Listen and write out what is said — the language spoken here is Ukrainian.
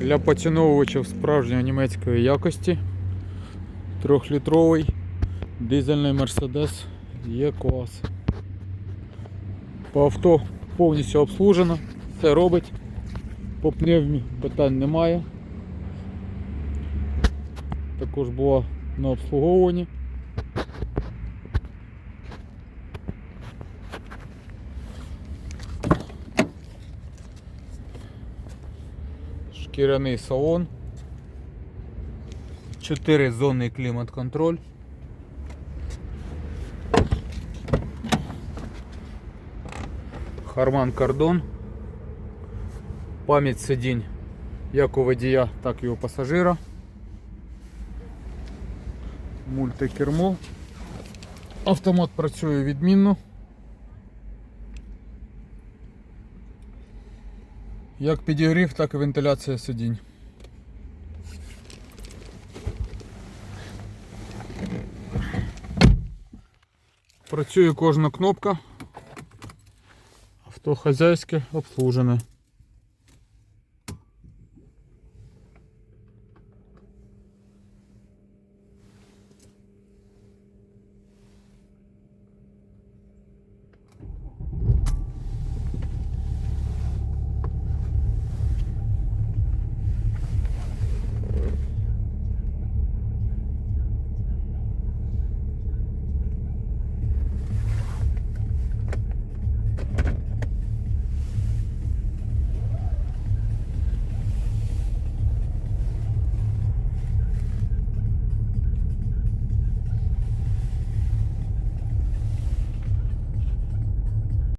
Для поціновувачів справжньої німецької якості трьохлітровий дизельний Mercedes Е-клас. По авто повністю обслужено, все робить. По пневмі питань немає. Також була на обслуговуванні. Шкіряний салон. 4 зони клімат-контроль. Харман кордон. Пам'ять сидінь як у водія, так і у пасажира. Мультикермо. Автомат працює відмінно. Як підігрів, так і вентиляція сидінь. Працює кожна кнопка. Авто хазяйське обслужене.